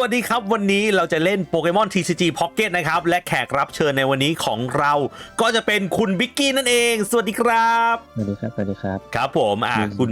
วัสดีครับ วันนี้เราจะเล่นโปเกมอน TCG Pocket นะครับ และแขกรับเชิญในวันนี้ของเราก็จะเป็นคุณบิกกี้นั่นเอง สวัสดีครับ สวัสดีครับ สวัสดีครับ ครับผมอ่าอืมคุณ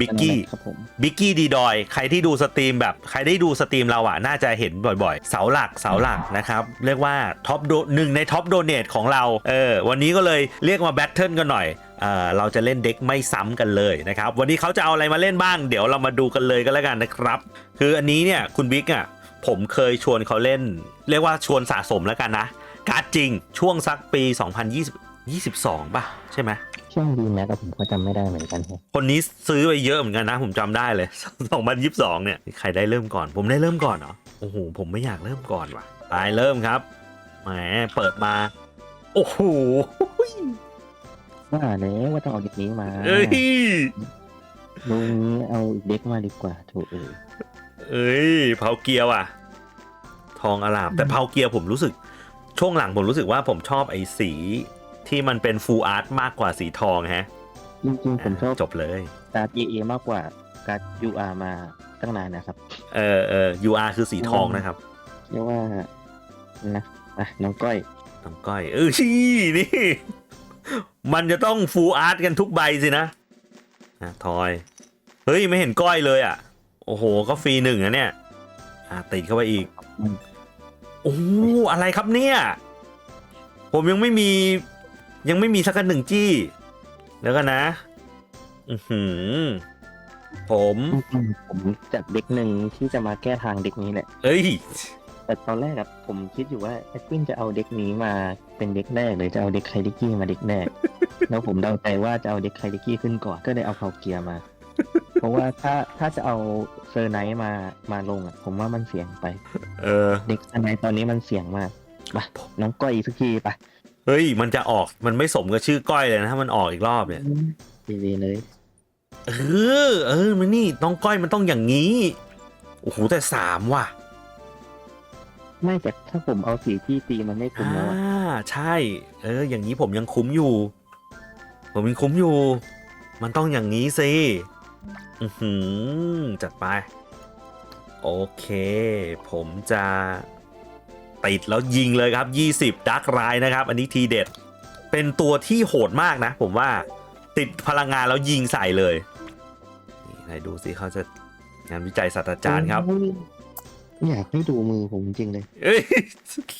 บิ๊กกี้ครับผมบิกกี้ดีดอย ใครที่ดูสตรีมแบบใครได้ดูสตรีมเราอะน่าจะเห็นบ่อยๆ เสาหลักเสาหลักนะครับ เรียกว่าท็อปโดหนึ่งในท็อปโดเนทของเราเออวันนี้ก็เลยเรียกมาแบทเทิลกันหน่อยเออเราจะเล่นเด็กไม่ซ้ำกันเลยนะครับ วันนี้เขาจะเอาอะไรมาเล่นบ้าง เดี๋ยวเรามาดูกันเลยก็แล้วกันนะครับ คืออันนี้เนี่ยคุณบิ๊กอะ ผมเคยชวนเขาเล่น เรียกว่าชวนสะสมแล้วกันนะ การ์ดจริงช่วงสักปี 2020 22ป่ะ ใช่ไหมช่วงดีแม็กผมก็จำไม่ได้เหมือนกันครับคนนี้ซื้อไปเยอะเหมือนกันนะ ผมจำได้เลย 2022 เนี่ย ใครได้เริ่มก่อน ผมได้เริ่มก่อนเหรอโอ้โหผมไม่อยากเริ่มก่อนว่ะตายเริ่มครับแหมเปิดมา โอ้โหว่าแล้วว่าต้องเอาเด็กนี้มาเอ้ยลุงนี้เอาอีกเด็กมาดีกว่าถูกเออ เอ้ยเผาเกียร์ว่ะ ทองอลามแต่เผาเกียร์ผมรู้สึก ช่วงหลังผมรู้สึกว่าผมชอบไอ้สีที่มันเป็นฟูลอาร์ตมากกว่าสีทองฮะจริงๆผมชอบจบเลยการ์ดเอมากกว่าการ์ดยูอาร์มาตั้งนานนะครับ เออเออ UR คือสีทองนะครับเรียกว่านะอะน้องก้อยน้องก้อย เออชี้นี่ มันจะต้องฟูลอาร์ตกันทุกใบสินะอะทอย เฮ้ย ไม่เห็นก้อยเลยอะ โอ้โห ก็ฟรีหนึ่งนะเนี่ยอะติดเข้าไปอีกอืมโอ้อะไรครับเนี่ย ผมยังไม่มี ยังไม่มีสักกันหนึ่งจี้ แล้วกันนะ อือหือ ผมจริงๆผมจัดเด็กหนึ่งที่จะมาแก้ทางเด็กนี้แหละ เอ้ย แต่ตอนแรกอะผมคิดอยู่ว่าแอดวินจะเอาเด็กนี้มาเป็นเด็กแรกหรือจะเอาเด็กไคดิกี้มาเด็กแรก แล้วผมเดาใจว่าจะเอาเด็กไคดิกี้ขึ้นก่อนก็เลยเอาเขาเกียร์มาเพ ราะว่าถ้าถ้าจะเอาเซอร์ไนท์มามาลงอะผมว่ามันเสี่ยงไป เออ เด็กเซอร์ไนท์ตอนนี้มันเสี่ยงมากไปน้องก้อยอีกสักทีไปเฮ้ย มันจะออกมันไม่สมกับชื่อก้อยเลยนะถ้ามันออกอีกรอบเนี่ยดีวีเลยเออเออมันนี่น้องก้อยมันต้องอย่างนี้โอ้โหแต่สามว่ะไม่แต่ถ้าผมเอาสีที่ตีมันไม่คุ้มอ่าแล้วอะใช่ เออ อย่างนี้ผมยังคุ้มอยู่ ผมยังคุ้มอยู่ มันต้องอย่างนี้สิ อือหือจัดไป โอเค ผมจะติดแล้วยิงเลยครับ 20ดักไรนะครับ อันนี้ทีเด็ด เป็นตัวที่โหดมากนะ ผมว่าติดพลังงานแล้วยิงใส่เลยนี่ไหนดูสิเขาจะงานวิจัยศาสตราจารย์ครับ อยากให้ดูมือผมจริงเลยเอ้ย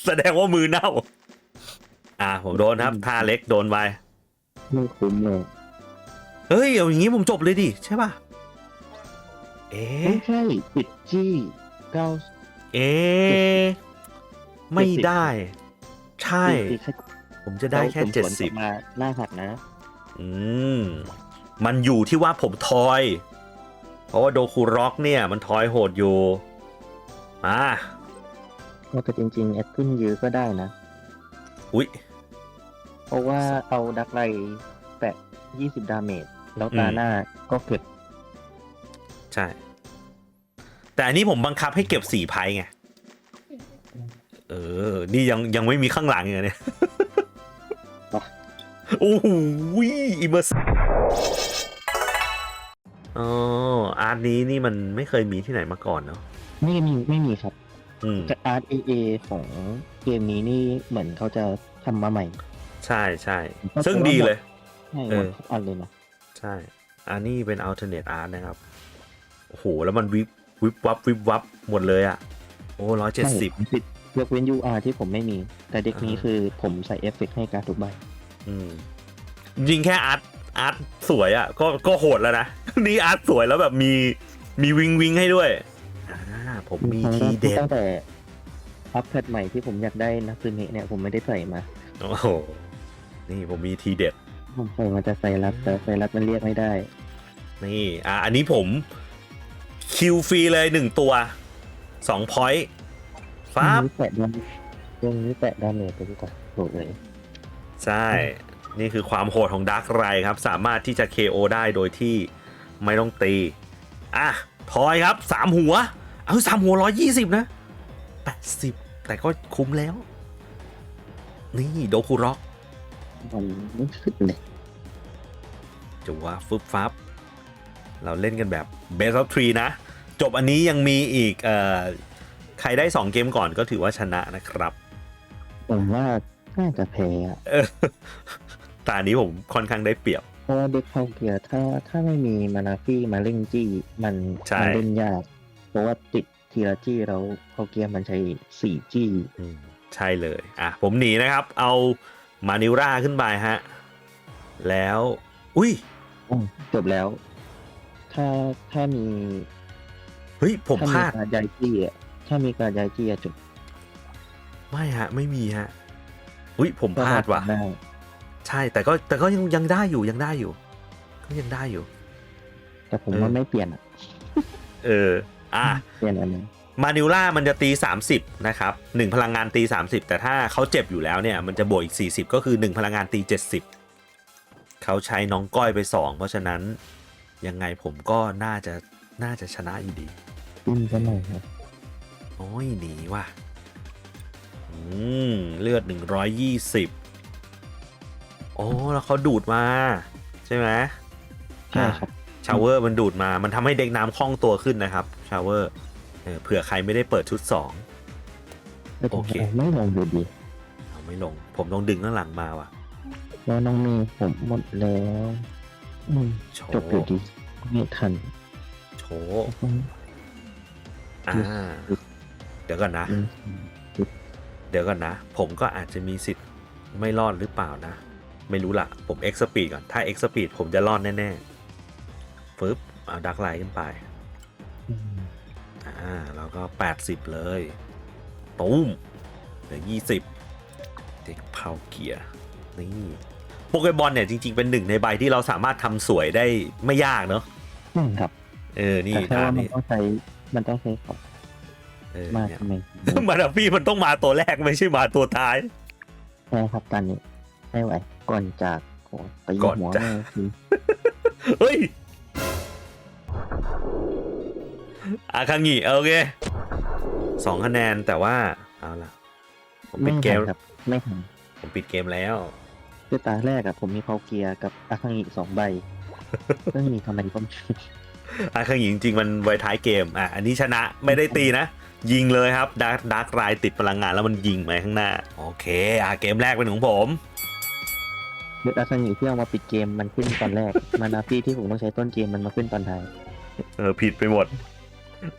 แสดงว่ามือเน่า อ่าผมโดนครับท่าเล็กโดนไปไม่คุ้มเลย เฮ้ยเอาอย่างนี้ผมจบเลยดิใช่ป่ะ เอ๊ะไม่ใช่ปิดจี้เก้า เอ๊ะไม่ได้ ใช่ตีแค่ผมจะได้แค่ล้วผมเจ็ดสวนกสิลับมาหน้าหักนะ อืม มันอยู่ที่ว่าผมทอย เพราะว่าโดคูร็อกเนี่ย มันทอยโหดอยู่มาก็แต่จริงๆแอดขึ้นยื้อก็ได้นะ อุ๊ยเพราะว่าเอาดักไลแปะ20ดาเมจ แล้วตาอืมหน้าก็เก็บ ใช่ แต่อันนี้ผมบังคับให้เก็บสี่ไพ่ไง เออ นี่ยังยังไม่มีข้างหลังอย่างเนี่ยโอ้โหอิมเมอร์สอ๋ออาร์ตนี้นี่มันไม่เคยมีที่ไหนมาก่อนเนาะไม่มีไม่มีครับอืมแต่อาร์ตเอของเกมนี้นี่เหมือนเขาจะทำมาใหม่ ใช่ใช่ซึ่งดีเลยใช่เอหมอดทุกอันเลยนะใช่ อันนี้เป็น alternate art นะครับ โอ้โห แล้วมันวิบวิบวับวิบวับหมดเลยอะ โอ้ร้อยเจ็ดสิบใช่ผมติดยกเว้น UR ที่ผมไม่มี แต่เด็กนี้อ่าคือผมใส่เอฟเฟกต์ให้การดทุกใบ อืม ยิงแค่อาร์ตอาร์ตสวยอะ ก็ก็โหดแล้วนะ นี่อาร์ตสวยแล้วแบบมีมีวิงวิงให้ด้วย อ่า ผมมีครั้งแรทีกเด็ดตั้งแต่อัพแพทใหม่ที่ผมอยากได้นักซึเนะเนี่ยผมไม่ได้ใส่มา โอ้โห นี่ผมมีทีเด็ด ผมใส่มาแต่ไซรัสแต่ไซรัสมันเรียกไม่ได้ นี่อะอันนี้ผมคิวฟรีเลยหนึ่งตัวสองพอยต์ฟ้าบตรงนี้แปะดาตรงนี้แปะดาเมจไปดีกว่าโหเลยใช่ นี่คือความโหดของด a r k ไรครับ สามารถที่จะ KO ได้โดยที่ไม่ต้องตี อะ ทอยครับสามหัว เอาสามหัวร้อยยี่สิบนะแปดสิบแต่ก็คุ้มแล้ว นี่โดคูร็อก มันไม่ขึ้นเลยจัวฟึบฟับ เราเล่นกันแบบ Best of Three นะ จบอันนี้ยังมีอีกเอ่อใครได้ 2 เกมก่อนก็ถือว่าชนะนะครับ ผมว่าน่าจะแพ้อะเออตานี้ผมค่อนข้างได้เปรียบ เพราะว่าเด็กเข้าเกียร์ถ้าถ้าไม่มีมานาฟี่มาเล่นจี้มันใช่ มัเล่นยาก เพราะว่าติดทีละจี้แล้วเข้าเกียร์มันใช้สี่จี้อืมใช่เลย อะ ผมหนีนะครับ เอา มานิวราขึ้นไปฮะ แล้ว อุ้ยอืมจบแล้ว ถ้าถ้ามีเฮ้ยผมถ้าพมีลาดการย้ายจี้อะถ้ามีการย้ายจี้อะจบไม่ฮะ ไม่มีฮะอุ้ยผมพลาดว่ะก็ได้ใช่แต่ก็แต่ก็ยังยังได้อยู่ยังได้อยู่ ก็ยังได้อยู่ แต่ผมเออว่าไม่เปลี่ยนอะเออ อะ เปลี่ยนอันนึง มานิวล่ามันจะตี 30 นะครับ 1 พลังงานตี 30 แต่ถ้าเขาเจ็บอยู่แล้วเนี่ยมันจะบวกอีก 40 ก็คือ 1 พลังงานตี 70 เขาใช้น้องก้อยไป 2 เพราะฉะนั้นยังไงผมก็น่าจะน่าจะชนะอยู่ดีจิ้มซะหน่อยครับโอ้ยหนีว่ะอืมเลือด 120 โอ้แล้วเขาดูดมา ใช่ไหมใช่ครับชาวเวอร์มันดูดมา มันทำให้เด็กน้ำคล่องตัวขึ้นนะครับชาวเวอร์ เออเผื่อใครไม่ได้เปิดชุด2แต่ผมโอเคาไม่ลงอยู่ดีเอาไม่ลง ผมต้องดึงข้างหลังมาว่ะ แล้วน้องเมย์ผมหมดแล้วอืมโชจบอยู่ว์ดีไม่ทันโชว์อ่า เดี๋ยวก่อนนะ อืมเดี๋ยวก่อนนะ ผมก็อาจจะมีสิทธิ์ไม่รอดหรือเปล่านะ ไม่รู้ละผม X Speed ก่อน ถ้า X Speed ผมจะรอดแน่ ๆฟึบเอาดักไลน์ขึ้นไปอืม อ่าแล้วก็ 80 เลยตุ้มเหลือ20 เด็กเผาเกียร์นี่โปเกบอลเนี่ยจริง ๆ เป็นหนึ่งในใบที่เราสามารถทำสวยได้ไม่ยากเนาะอืมครับ เออ นี่แต่แค่ตาว่ามันนี่ต้องใช้มันต้องใช้ของเออมากเนี่ย ทำไม มาดาฟี่มันต้องมาตัวแรกไม่ใช่มาตัวท้าย ใช่ครับตอนนี้ไม่ไหวก่อนจากโอ้ตีก่อนหัวจาก แม่ทีเฮ้ย อาคังิโอเคสองคะแนนแต่ว่าเอาล่ะ ผมปิไม่ดเกทัมนครับ ไม่ทันผมปิดเกมแล้วคือตาแรกอะผมมีเพาเกียร์กับอาคังอีกสองใบซึ่งมีทำไมก็ไม่อาคังิจริงๆมันไว้ท้ายเกมอะอันนี้ชนะไม่ได้ตีนะ ยิงเลยครับดาร์กดาร์กไรติดพลังงานแล้วมันยิงไปข้างหน้า โอเคอะเกมแรกเป็นของผมเด็กอาคังอีที่เอามาปิดเกมมันขึ้นตอนแรก มานาฟี่ที่ผมต้องใช้ต้นเกมมันมาขึ้นตอนท้าย เออผิดไปหมด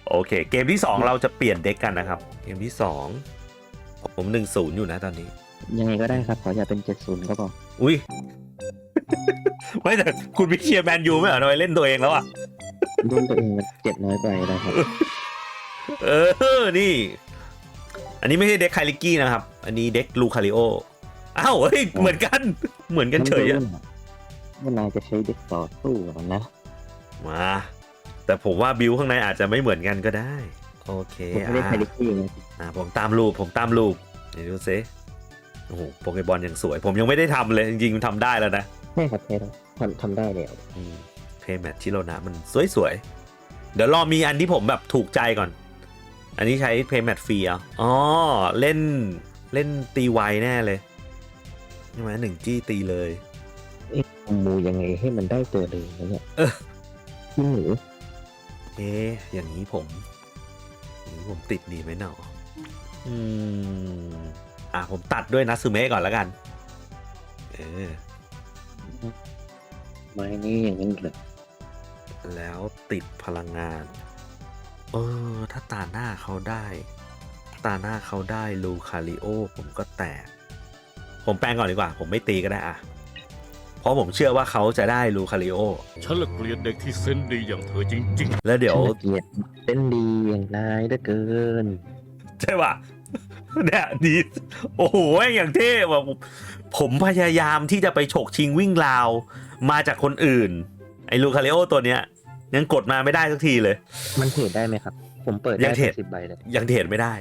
โอเค เกมที่ 2 เราจะเปลี่ยนเด็กกันนะครับ เกมที่ 2 ผมหนึ่งศูนย์อยู่นะตอนนี้ ยังไงก็ได้ครับ ขออย่าเป็นเจ็ดศูนย์ก็พออุ้ย ไม่แต่คุณวิเชียร์แมนยูไม่เหรอทำไมเล่นตัวเองแล้วอะ รุ่นตัวเองมันเจ็ดน้อยกว่านะครับ เออ นี่ อันนี้ไม่ใช่เด็กไคลิกกี้นะครับ อันนี้เด็กลูคาริโอ อ้าวเฮ้ย เหมือนกัน เหมือนกันเฉยอะว่านายจะใช้เด็กต่อสู้มันนะ มา แต่ผมว่าบิวข้างในอาจจะไม่เหมือนกันก็ได้ โอเคผมไม่ได้อะไคลิกกี้ไงอะผมตามรูปผมตามรูปเดี๋ยวดูซิโอ้โหโปเกบอลยังสวย ผมยังไม่ได้ทำเลย จริงๆมันทำได้แล้วนะใช่ครับใช่ครับทำทำได้แล้วเพย์แมทชิโรนะมันสวยๆ เดี๋ยวรอมีอันที่ผมแบบถูกใจก่อน อันนี้ใช้เพย์แมทฟรีอะอ๋อ เล่นเล่นตีไวแน่เลยใช่ไหมหนึ่งจี้ตีเลยมูยังไงให้มันได้ตัวเลยนะเนี่ยเออพี่หนู เอ๊ะอย่างนี้ผมอย่างนี้ผมติดดีไหมเนาะอืมอะผมตัดด้วยนัซึเมะก่อนแล้วกัน เออไม้นี่อย่างนั้นเลยแล้วติดพลังงาน เออ ถ้าตาหน้าเขาได้ ตาหน้าเขาได้ลูคาริโอ ผมก็แตก ผมแปลงก่อนดีกว่า ผมไม่ตีก็ได้อะเพ ราะผมเชื่อว่าเขาจะได้ลูคาริโอ ฉันละเกลียดเด็กที่เส้นดีอย่างเธอจริงแล้วเดี๋ยวฉันละเกียดเต้นดีอย่างนายเหลือเกิน ใช่ป่ะเนี่ยดีโอ้โหอย่างเท่แบบผมพยายามที่จะไปฉกชิงวิ่งราว มาจากคนอื่น ไอ้ลูคาริโอตัวเนี้ย ยังกดมาไม่ได้สักทีเลย มันเทรดได้ไหมครับ ผมเปิดยัได้งเทรด สิบใบเลยยังเทรดไม่ได้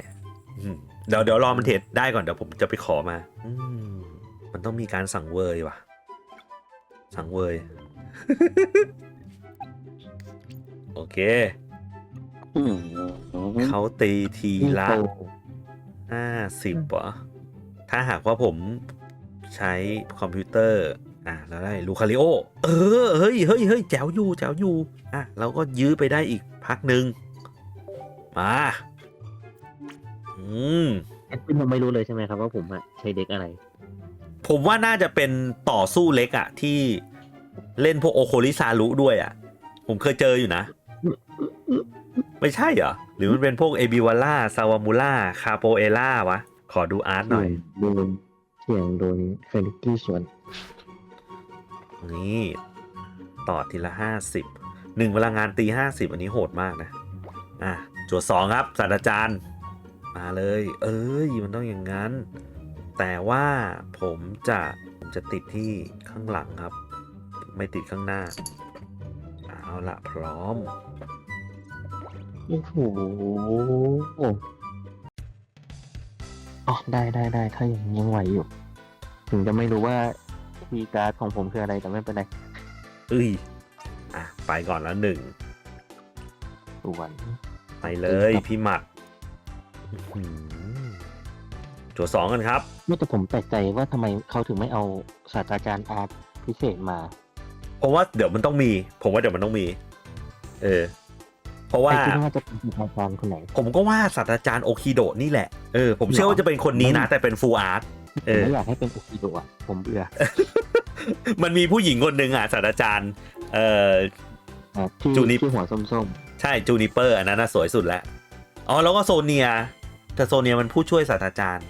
อืมเดี๋ยวเดี๋ยวรอมันเทรดได้ก่อนเดี๋ยวผมจะไปขอมา อืมมันต้องมีการสั่งเวยว่ะ สั่งเวย โอเคอืมเขาตีทีนี่ละโตห้าสิบเหรอถ้าหากว่าผมใช้คอมพิวเตอร์ อะแล้วได้ลูคาริโอ เออ เฮ้ยเฮ้ยเฮ้ยแจ๋วอยู่แจ๋วอยู่อะเราก็ยื้อไปได้อีกพักหนึ่งมา อืมแอดมินยังไม่รู้เลยใช่ไหมครับว่าผมอะใช้เด็กอะไร ผมว่าน่าจะเป็นต่อสู้เล็กอะที่เล่นพวกโอโคลิซารุด้วยอะผมเคยเจออยู่นะ ไม่ใช่เหรอ หรือมันเป็นพวกเอบิวาล่าซาวามูล่าคาโปเอล่าวะ ขอดูอาร์ตหน่อยโดนเสียงโดนเคลิกกี้สวน นี่ ต่อทีละห้าสิบหนึ่งพลังงานตีห้าสิบอันนี้โหดมากนะ อะจวดสองครับศาสตราจารย์ มาเลย เอ้ย มันต้องอย่างนั้น แต่ว่าผมจะผมจะติดที่ข้างหลังครับ ไม่ติดข้างหน้า เอาละพร้อม โอ้โหอ๋อได้ได้ได้ถ้ายังยังไหวอยู่ ถึงจะไม่รู้ว่าคีย์การ์ดของผมคืออะไรแต่ไม่เป็นไรเอ้ยอะไปก่อนแล้วหนึ่งส่วนไปเลยพี่หมัดอื้อหือจวดสองกันครับ ไม่แต่ผมแปลกใจว่าทำไมเขาถึงไม่เอาศาสตราจารย์อาร์ตพิเศษมา เพราะว่าเดี๋ยวมันต้องมี ผมว่าเดี๋ยวมันต้องมี เออ เพราะว่าแต่คิดว่าจะเป็นศาสตราจารย์คนไหนผมก็ว่าศาสตราจารย์โอคิโดะนี่แหละ เออ ผมเชื่อว่าจะเป็นคนนี้นะ แต่เป็นฟูอาร์ตเอผมอ ไม่อยากให้เป็นอุคิโดะอะผมเบื่อมันมีผู้หญิงคนหนึ่งอะศาสตราจารย์ เอ่ออะที่จูนิที่หัวส้มใช่จูนิเปอร์อันนั้นน่ะสวยสุดแล้ว อ๋อ แล้วก็โซเนีย แต่โซเนียมันผู้ช่วยศาสตราจารย์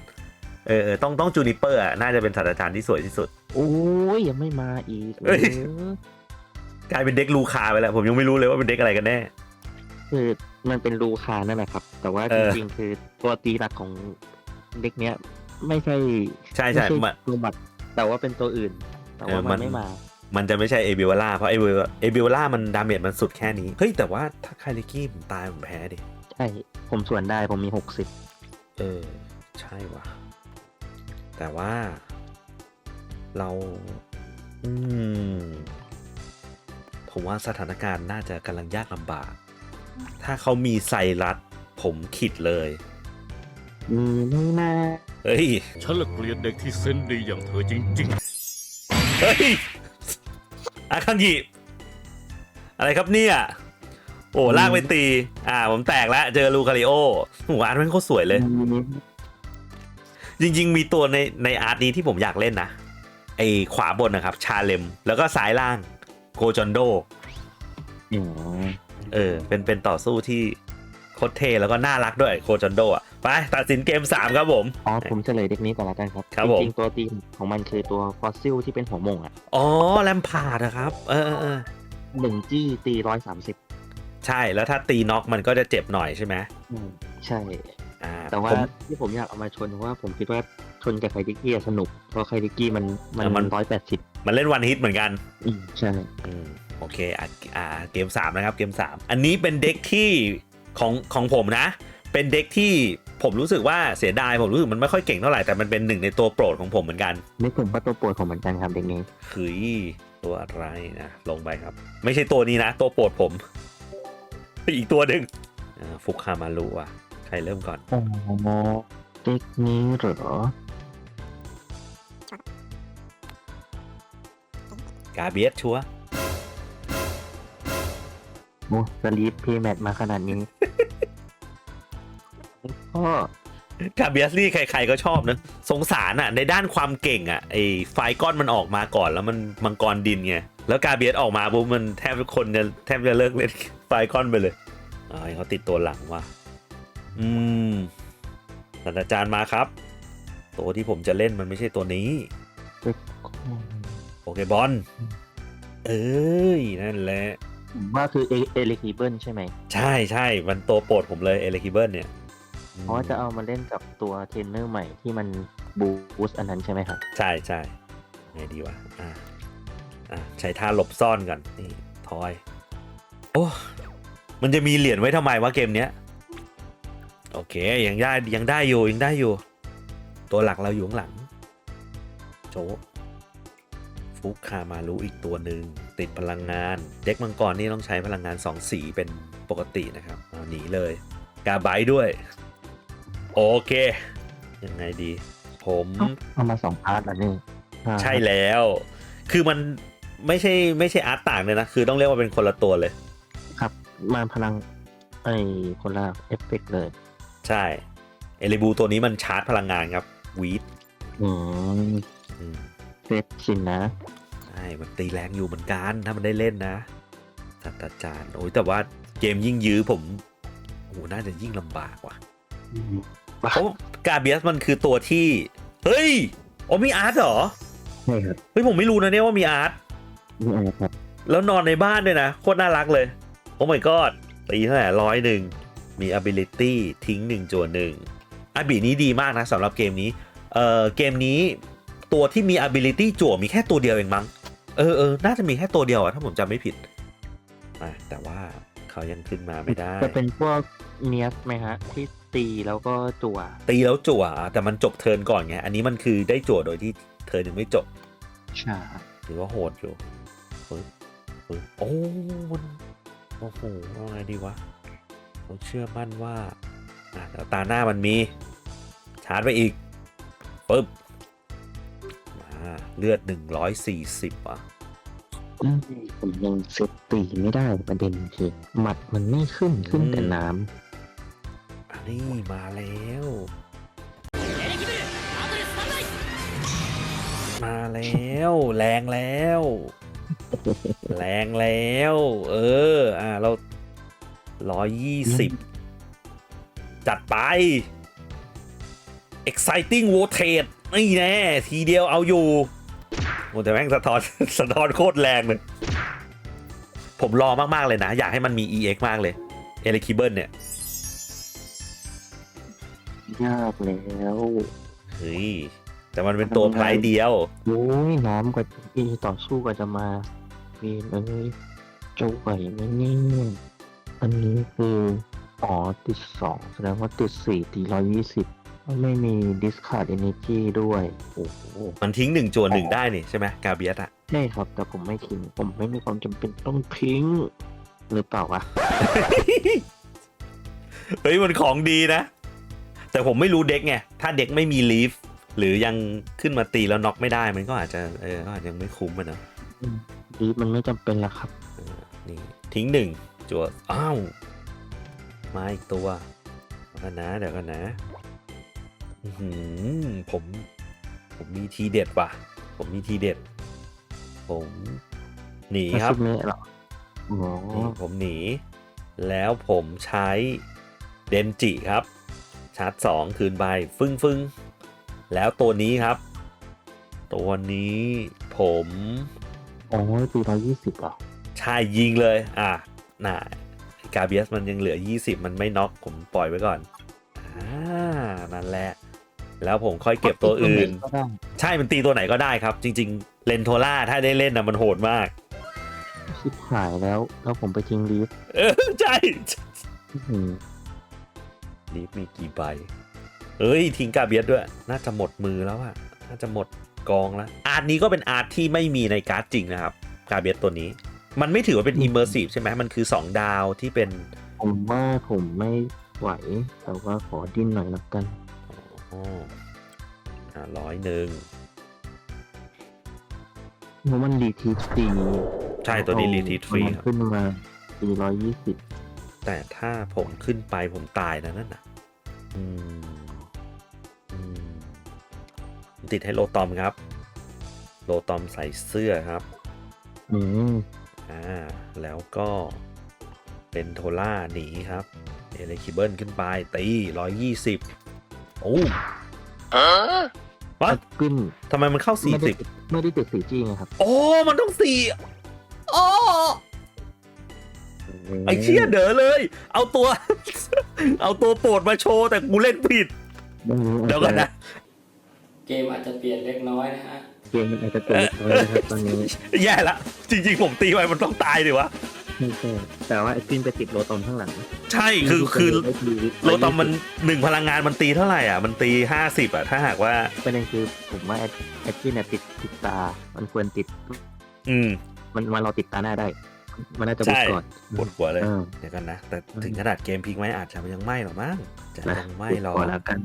เออเออต้องต้องจูนิเปอร์อะน่าจะเป็นศาสตราจารย์ที่สวยที่สุดๆโอ้ยยังไม่มาอีกเอ้ยเออกลายเป็นเด็กลูคาไปแล้ว ผมยังไม่รู้เลยว่าเป็นเด็กอะไรกันแน่ คือมันเป็นรูคานั่นแหละครับ แต่ว่าเอจอริงๆคือตัวตีหลักของเด็กเนี้ย ไม่ใช่ใช่ใช่ไม่มันตัวบัตรแต่ว่าเป็นตัวอื่น แต่ว่าเออมัมันนไม่มา มันจะไม่ใช่เอบิวล่าเพราะเอบิวเอบิวล่ามันดาเมจมันสุดแค่นี้ เฮ้ย แต่ว่าถ้าคาริกี้ผมตายผมแพ้ดิ ใช่ ผมส่วนได้ผมมีหกสิบเออ ใช่ว่ะ แต่ว่า เรา อืม ผมว่าสถานการณ์น่าจะกำลังยากลำบาก ถ้าเขามีไซรัสผมขิดเลยมีไม่มาเฮ้ย ฉันละเกลียดเด็กที่เซนส์ดีอย่างเธอจริงเฮ้ย อาคังยิอะไรครับเนี่ย โอ้ลากไปตี อ่า ผมแตกแล้ว เจอลูคาริโอหมูอาร์ตมันโคตรสวยเลย จริง ๆ มีตัวในในอาร์ตนี้ที่ผมอยากเล่นนะไอขวาบนนะครับ ชาเลม แล้วก็ซ้ายล่างโกจอนโดอ๋อเออ เป็นเป็นต่อสู้ที่โคตรเท่แล้วก็น่ารักด้วยโคจอนโดอะไปตัดสินเกม 3 ครับผม อ๋อ ผมเฉลยเด็กนี้ก่อนละกันครับครับจผมริงๆตัวตีของมันคือตัวฟอสซิลที่เป็นหัวโมงอะ อ๋อ แลมพาร์ดนะครับเออเออเออหนึ่งจี้ตีร้อยสามสิบใช่แล้วถ้าตีน็อกมันก็จะเจ็บหน่อยใช่ไหมใช่ อ่าแต่ว่าผม ที่ผมอยากเอามาชนเพราะว่าผมคิดว่าชนกับไคดิกี้อะสนุก เพราะไคดิกี้มันมันเออมัน ร้อยแปดสิบมันเล่นวันฮิตเหมือนกัน อืมใช่ อืมโอเคอะอ่าเกม 3 นะครับเกม 3 อันนี้เป็นเด็กที่ของของผมนะ เป็นเด็กที่ผมรู้สึกว่าเสียดายผมรู้สึกมันไม่ค่อยเก่งเท่าไหร่แต่มันเป็นหนึ่งในตัวโปรดของผมเหมือนกันนี่ผมก็ตัวโปรดของเหมือนกันครับเด็กนี้คือตัวอะไรนะลงไปครับ ไม่ใช่ตัวนี้นะ ตัวโปรดผม อีกตัวหนึ่งอ่าฟุกคามารุอะ ใครเริ่มก่อนโอ้โหเด็กนี้เหรอ กาเบียสชัวร์โอ้สลีปเพย์แมทมาขนาดนี้ ก็กาเบียสนี่ใครๆก็ชอบนะ สงสารอะ ในด้านความเก่งอะไอ้ไฟก้อนมันออกมาก่อนแล้วมันมังกรดินไง แล้วกาเบียสออกมาปุ๊บมันแทบทุกคนจะแทบจะเลิกเล่นไฟก้อนไปเลยอ๋อเขาติดตัวหลังว่ะ อืมศาสตราจารย์มาครับ ตัวที่ผมจะเล่นมันไม่ใช่ตัวนี้เด็กโอเคบอลเอ้ยนั่นแหละผมว่าคือเอเอลิคีเบิลใช่ไหมใช่ใช่มันตัวโปรดผมเลยเอเลคิเบิลเนี่ยเพราะว่าจะเอามาเล่นกับตัวเทรนเนอร์ใหม่ที่มันบูสต์อันนั้นใช่ไหมครับ ใช่ใช่ไงดีวะอ่าอ่าใช้ท่าหลบซ่อนกันนี่ทอย โอ้ มันจะมีเหรียญไว้ทำไมวะเกมเนี้ย โอเคยังได้ยังได้อยู่ยังได้อยู่ ตัวหลักเราอยู่ข้างหลัง โจะฟุกคามารู้อีกตัวหนึ่งติดพลังงาน เด็กมังกรนี่ต้องใช้พลังงาน 2 สีเป็นปกตินะครับเอาหนีเลย กาไบต์ด้วย โอเค ยังไงดี ผมเอามาสองพาร์ทแล้วนี่ใช่แล้ว คือมันไม่ใช่ไม่ใช่อาร์ตต่างเลยนะ คือต้องเรียกว่าเป็นคนละตัวเลย ครับ มาพลังไอ้คนละเอฟเฟกต์เลย ใช่เอเอลิบูตัวนี้มันชาร์จพลังงานครับวีดอืมอืมเซตสินนะ ใช่ มันตีแรงอยู่เหมือนกัน ถ้ามันได้เล่นนะศาสตราจารย์โอ้ยแต่ว่าเกมยิ่งยื้อผมโอ้โหน่าจะยิ่งลำบากว่ะบ้าเพราะกาเบียสมันคือตัวที่ เฮ้ยโอ้มีอาร์ตเหรอใช่ครับเฮ้ยผมไม่รู้นะเนี่ยว่ามีอาร์ตนี่อะไรครับแล้วนอนในบ้านด้วยนะ โคตรน่ารักเลย โอ้ my god ตีเท่าไหร่ร้อยหนึ่ง มี ability ทิ้งหนึ่งจวนหนึ่งอาบีนี้ดีมากนะสำหรับเกมนี้ เอ่อเกมนี้ตัวที่มี ability จั่วมีแค่ตัวเดียวเองมั้ง เออเออน่าจะมีแค่ตัวเดียวอะถ้าผมจำไม่ผิดอะแต่ว่าเขายังขึ้นมาไม่ได้ จะเป็นพวกเนียสไหมฮะ ที่ตีแล้วก็จั่ว ตีแล้วจั่วแต่มันจบเทิร์นก่อนไง อันนี้มันคือได้จั่วโดยที่เทิร์นยังไม่จบใช่ถือว่าโหดอยู่ปึ๊บปึ๊บโอ้มันโอ้โหเอาไงดีวะ เราเชื่อมั่นว่าอะแล้วตาหน้ามันมี ชาร์จไปอีกปึ๊บมาเลือด 140อะอืมผมยังเซตตีไม่ได้ประเด็นคือหมัดมันไม่ขึ้นขึ้นแต่น้อันนี้มาแล้ว มาแล้ว แรงแล้ว แรงแล้ว เออ อ่าเรา ร้อยยี่สิบจัดไป exciting rotate นี่แน่ ทีเดียวเอาอยู่โอ้แต่แม่งสะท้อนสะท้อนโคตรแรงเลย ผมรอมาก ๆ เลยนะ อยากให้มันมี EX มากเลยเอเลคิเบิลเนี่ยำยากแล้วเฮ้ย แต่มันเป็นตัวไพรเดียว โอ้ยน้ำกว่าอีต่อสู้กว่าจะมาเวียนเอ้ยจะไหวไหมเนี่ย อันนี้คืออ๋อติดสองแสดงว่าติดสี่ตีร้อยยี่สิบไม่มี discard energy ด้วยโอ้โหมันทิ้งหนึ่งจวนหนึ่งได้นี่ใช่ไหมกาเบียสอะใช่ครับ แต่ผมไม่ทิ้ง ผมไม่มีความจำเป็นต้องทิ้ง หรือเปล่าวะ เฮ้ยมันของดีนะ แต่ผมไม่รู้เด็กไง ถ้าเด็กไม่มีลีฟ หรือยังขึ้นมาตีแล้วน็อกไม่ได้ มันก็อาจจะเออก็อาจจะยังไม่คุ้มอะเนอะดีมันไม่จำเป็นละครับเออนี่ทิ้งหนึ่ง จวดอ้าว มาอีกตัวเดี๋ยวกันนะเดี๋ยวกันนะอื้อหือผม ผมมีทีเด็ดว่ะ ผมมีทีเด็ด ผม หนีครับอาชีพนี้เหรออ๋อนี่ผมหนี แล้วผมใช้เดนจิครับ ชาร์จสองคืนไปฟึ่งฟึ่งแล้วตัวนี้ครับ ตัวนี้ผม โอ้ยตีร้อยยี่สิบเหรอชายยิงเลย อะ น่ะกาเบียสมันยังเหลือ 20 มันไม่น็อกผมปล่อยไว้ก่อนอ่านั่นแหละ แล้วผมค่อยเก็บตัวอื่นก็ได้ใช่มันตีตัวไหนก็ได้ครับ จริง ๆ เลนโทล่าถ้าได้เล่นนะมันโหดมาก ชิบหายแล้ว แล้วผมไปทิ้งลีฟเออใช่อื้อหือลีฟมีกี่ใบเอ้ยทิ้งกาเบียสด้วย น่าจะหมดมือแล้วอะน่าจะหมดกองแล้วอาร์ตนี้ก็เป็นอาร์ตที่ไม่มีในการ์ดจริงนะครับ กาเบียสตัวนี้ มันไม่ถือว่าเป็น immersive ใช่ไหมมันคือ 2 ดาวที่เป็น ผมว่าผมไม่ไหว แต่ว่าขอดิ้นหน่อยละกันอ๋ออ่าร้อยหนึ่งเพราะมันรีทีฟฟรีใช่ตัวนี้ retreat free ครับขึ้นมาตีร้อยยี่สิบแต่ถ้าผมขึ้นไปผมตายนะนั่นน่ะอืมอืมติดให้โลตอมครับ โลตอมใส่เสื้อครับ อืม อ่าแล้วก็เป็นโทล่าหนีครับเอเลคิเบิลขึ้นไปตีร้อยยี่สิบโอ้วะขึ้นทำไมมันเข้าสี่ไม่ได้สิบไม่ได้ติดสีจีไงครับ โอ้ มันต้องสี่โอ้ไอ้เชี่ยเด๋อเลย เอาตัว เอาตัวโปรดมาโชว์แต่กูเล่นผิดไม่รู้เดี๋ยวก่อนนะ เกมอาจจะเปลี่ยนเล็กน้อยนะฮะเกมมันอาจจะตัวเล็กน้อยนะครับตอนนี้แย่ละจริง ๆ ผมตีไปมันต้องตายดิวะไม่ใช่แต่ว่าไอ้ขึ้นไปติดโรตอมข้างหลังใช่คือคือไทีโลตอมมันหนึ่งพลังงานมันตีเท่าไหร่อะมันตีห้าสิบอะถ้าหากว่าประเด็นคือผมว่าไอ้ไอ้ที่เนี่ยติดติดตา มันควรติด อืม มันมันเราติดตาหน้าได้ มันน่าจะใช่บุกก่อนปวดหัวเลยเออเดี๋ยวกันนะแต่ถึงขนาดเกมพลิกไหมอาจจะยังไม่หรอกมั้งจะนะยังไม่หรอกบุก่อนแล้วกัน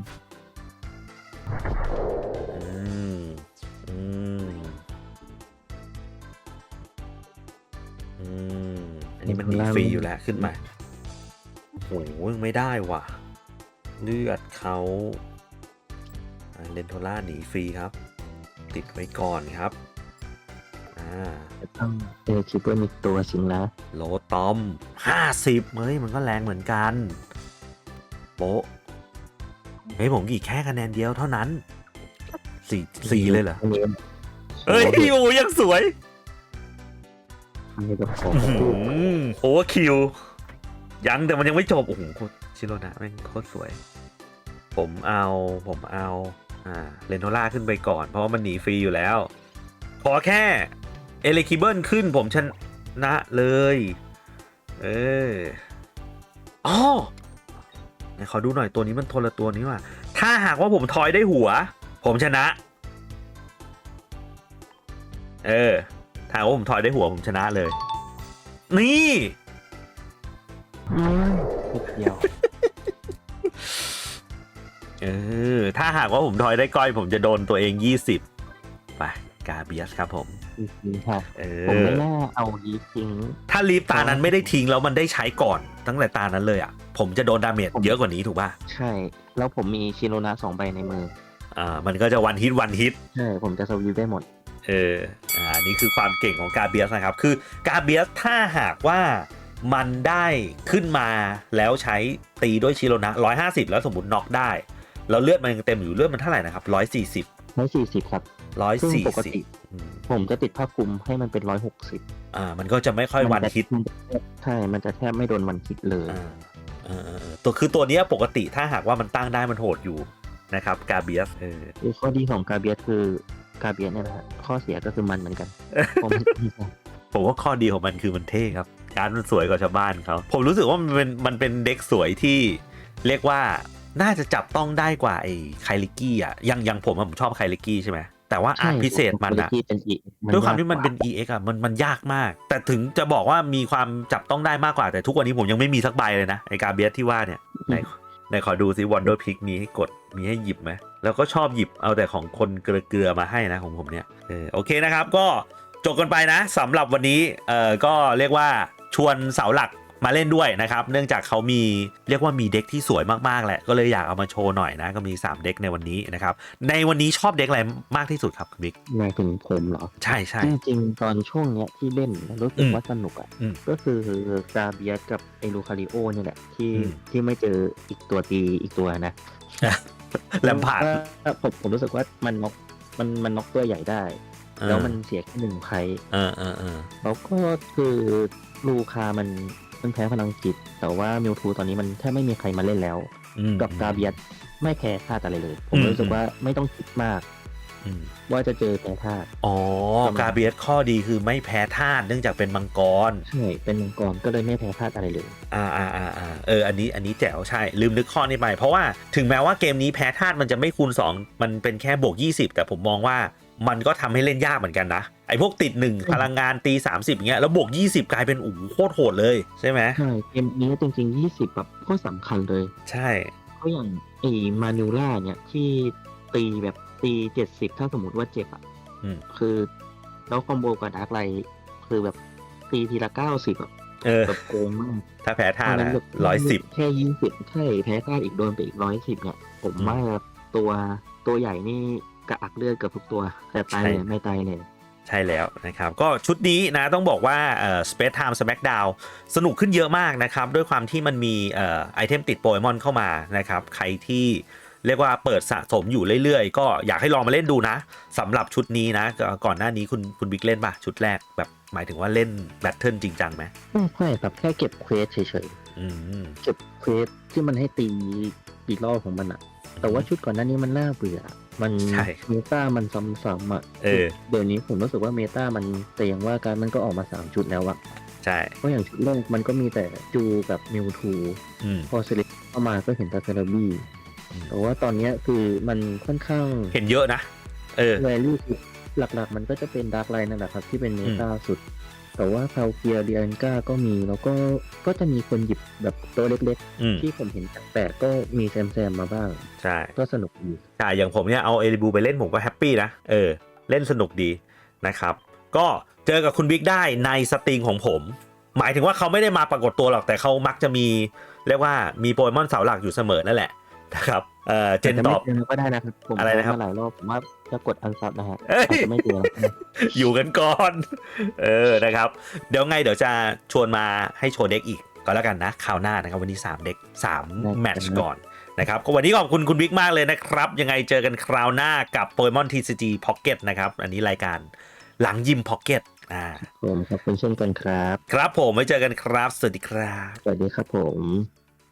อืม อืม อืม อันนี้มันดีฟรีอยู่แล้วขึ้นมาโอ้โหยังไม่ได้ว่ะ เลือดเขาอ่าเลนโทล่าหนีฟรีครับ ติดไว้ก่อนครับ อ่าจะต้องเออคิดว่ามีตัวสิงนะโลตอมห้าสิบเฮ้ยมันก็แรงเหมือนกัน โป๊ะเฮ้ยผมกี่แค่คะแนนเดียวเท่านั้น สี่สี่เลยเหรออันนี้เฮ้ยโอ้ยังสวยทำให้กับผมโอเวอร์คิวยังแต่มันยังไม่จบโอ้โหโคตรชิโรนะแม่งโคตรสวย ผมเอาผมเอาอ่าเลนโทล่าขึ้นไปก่อน เพราะว่ามันหนีฟรีอยู่แล้ว ขอแค่เอเลคิเบิลขึ้นผมชนะเลย เอออ๋อไหนขอดูหน่อยตัวนี้มันทนละตัวนี้ว่ะถ้าหากว่าผมทอยได้หัว ผมชนะ เออถ้าหากว่าผมทอยได้หัวผมชนะเลย นี่นิดเดียว เออ ถ้าหากว่าผมทอยได้ก้อยผมจะโดนตัวเอง20ไปกาเบียสครับผมจริงๆค่ะเอผมอไม่น่าเอายีทิ้ง ถ้าลีฟตานั้นไม่ได้ทิ้งแล้วมันได้ใช้ก่อน ตั้งแต่ตานั้นเลยอะ ผมจะโดนดาเมจเยอะกว่านี้ถูกป่ะ ใช่ แล้วผมมีชิโรนาสองใบในมือ อ่ามันก็จะวันฮิตวันฮิตใช่ผมจะสวิวได้หมดเอออ่านี่คือความเก่งของกาเบียสนะครับ คือกาเบียสถ้าหากว่ามันได้ขึ้นมาแล้วใช้ตีด้วยชิโรนะ150แล้วสมมติน็อกได้ แล้วเลือดมันยังเต็มอยู่เลือดมันเท่าไหร่นะครับ140ร้อยสี่สิบครับซึ่งปกติ140อืมผมจะติดผ้าคลุมให้มันเป็นร้อยหกสิบอ่า มันก็จะไม่ค่อยวันฮิตใช่ มันจะแทบไม่โดนวันคิดเลยอ่าอ่าอ่าอ่าตัวคือตัวเนี้ยปกติถ้าหากว่ามันตั้งได้มันโหดอยู่ นะครับกาเบียสเออคือข้อดีของกาเบียสคือกาเบียสเนี่ยนะฮะข้อเสียก็คือมันเหมือนกันเพราะมันผมว่าข้อดีของมันคือมันเท่ครับ การดมันสวยกว่าชาวบ้านเขาผมรู้สึกว่ามันเป็นมันเป็นเด็กสวยที่เรียกว่าน่าจะจับต้องได้กว่าไอ้ไคลิกี้อะอยังอยังผมอะผมชอบไคลิกี้ใช่ไหมแต่ว่าอาร์ตพิเศษมันอะที่เป็นอีกด้วยความที่มันเป็น EX อะมันมันยากมาก แต่ถึงจะบอกว่ามีความจับต้องได้มากกว่าแต่ทุกวันนี้ผมยังไม่มีสักใบเลยนะไอ้กาเบียสที่ว่าเนี่ยไหน ไหนขอดูซิวันเดอร์พิกมีให้กดมีให้หยิบไหมแล้วก็ชอบหยิบเอาแต่ของคนเกลือมาให้นะของผมเนี่ยเออโอเคนะครับ ก็จบกันไปนะสำหรับวันนี้เออก็เรียกว่าชวนเสาหลัก มาเล่นด้วยนะครับ เนื่องจากเขามีเรียกว่ามีเด็กที่สวยมากๆแหละก็เลยอยากเอามาโชว์หน่อยนะ ก็มี 3 เด็กในวันนี้นะครับ ในวันนี้ชอบเด็กอะไรมากที่สุดครับคุณบิ๊กหมายถึงผมเหรอ ใช่ใช่จริงๆ ตอนช่วงเนี้ยที่เล่นรู้สึอืกมว่าสนุกอะอืมก็คือกาเบียสกับไอลูคาริโอเนี่ยแหละที่อืมที่ไม่เจออีกตัวตีอีกตัวนะแลมพาร์ดเพระว่ผมผมรู้สึกว่ามันน็อกมันมันน็อกตัวใหญ่ได้แล้วมันเสียแค่หนึ่งไพเออเออเออแล้วก็คือลูคามัน มันแพ้พลังจิต แต่ว่ามิวทูตอนนี้มันแทบไม่มีใครมาเล่นแล้ว อืม กับกาเบียสไม่แพ้ธาตุอะไรเลย ผมอืม รู้สึกว่าไม่ต้องคิดมาก อืมว่าจะเจอแพ้ธาตุ อ๋อ ประมาณ กาเบียสข้อดีคือไม่แพ้ธาตุเนื่องจากเป็นมังกร ใช่เป็นมังกรก็เลยไม่แพ้ธาตุอะไรเลย อ่าอ่าอ่าอ่าเออ อันนี้ อันนี้แจ๋วใช่ ลืมนึกข้อนี้ไป เพราะว่าถึงแม้ว่าเกมนี้แพ้ธาตุมันจะไม่คูณ 2 มันเป็นแค่บวก 20 แต่ผมมองว่า มันก็ทำให้เล่นยากเหมือนกันนะไอ้พวกติด1พลังงานตี30อย่างเงี้ยแล้วบวก20กลายเป็นโอ้โหโคตรโหดเลยใช่ไหมใช่เกมนี้จริงๆ20แบบก็สำคัญเลย ใช่เพราะอย่างไอ้มานูล่าเนี่ยที่ตีแบบตี70ถ้าสมมติว่าเจ็บอะอืมคือแล้วคอมโบกับดาร์กไลท์คือแบบตีทีละ90แบบเออแบบโกงมาก ถ้าแพ้ธาตุเพนะราะฉแบบร้อยสิบแค่20ใช่แพ้ธาตุอีกโดนไปอีก110เนี่ยผมอืมว่าตัวตัวใหญ่นี่ กระอักเลือดเกับทุกตัว แต่ตายเลยใช่ไม่ตายเลยใช่แล้วนะครับ ก็ชุดนี้นะต้องบอกว่าเอ่อ Space Time Smackdown สนุกขึ้นเยอะมากนะครับ ด้วยความที่มันมีเอ่อไอเทมติดโปเกมอนเข้ามานะครับ ใครที่เรียกว่าเปิดสะสมอยู่เรื่อยๆ ก็อยากให้ลองมาเล่นดูนะสำหรับชุดนี้นะก็ก่อนหน้านี้คุณคุณบิ๊กเล่นปะชุดแรกแบบหมายถึงว่าเล่นแบทเทิลจริงจังไหมไม่ใช่ครับแค่เก็บเควสเฉยๆอืมเก็บเควสที่มันให้ตีอีกรอบของมันอะแต่ว่าชุดก่อนหน้านี้มันน่าเบื่อ มันใช่เมตามันซ้ำๆอะเออ เดี๋ยวนี้ผมรู้สึกว่าเมตามันแต่อย่างว่าการมันก็ออกมาสามชุดแล้วอะใช่เพราะอย่างชุดแรกมันก็มีแต่จูกับมิวทูอืม พอเซเลเข้ามาก็เห็นแต่เซราบี้อืม แต่ว่าตอนเนี้ยคือมันค่อนข้างเห็นเยอะนะ เออ แวลูคือหลักๆ มันก็จะเป็นดาร์กไลน์นั่นแหละครับที่เป็นเมตาสุด แต่ว่าพาวเกียร์เดียนก้าก็มีแล้วก็ก็จะมีคนหยิบแบบตัวเล็กอืมๆที่ผมเห็นแปลกๆก็มีแซมๆมาบ้าง ใช่ ก็สนุกดีใช่อย่างผมเนี่ยเอาเอริบูไปเล่นผมก็แฮปปี้นะ เออ เล่นสนุกดีนะครับ ก็เจอกับคุณบิ๊กได้ในสตรีมของผม หมายถึงว่าเขาไม่ได้มาปรากฏตัวหรอกแต่เขามักจะมี เรียกว่ามีโปเกมอนเสาหลักอยู่เสมอนั่นแหละ นะครับเอ่อเจนแต่ตไม่อบเจอก็ได้นะครับผมอะไรนะครับมาหลายรอบผมว่าจะกดอันซับนะฮะเอ้ยอาจจะไม่เจอแล้วอยู่กันก่อน เออนะครับ เดี๋ยวไงเดี๋ยวจะชวนมาให้โชว์เด็กอีกก็แล้วกันนะคราวหน้านะครับวันนี้ 3 เด็ก 3 แมตช์ก่อนนะครับก็วันนี้ขอบคุณคุณบิ๊กมากเลยนะครับ ยังไงเจอกันคราวหน้ากับโปเกมอน TCG Pocket นะครับ อันนี้รายการหลังยิม Pocket อ่าผมขอบคุณเช่นกันครับ ครับผมไว้เจอกันครับ สวัสดีครับ สวัสดีครับผม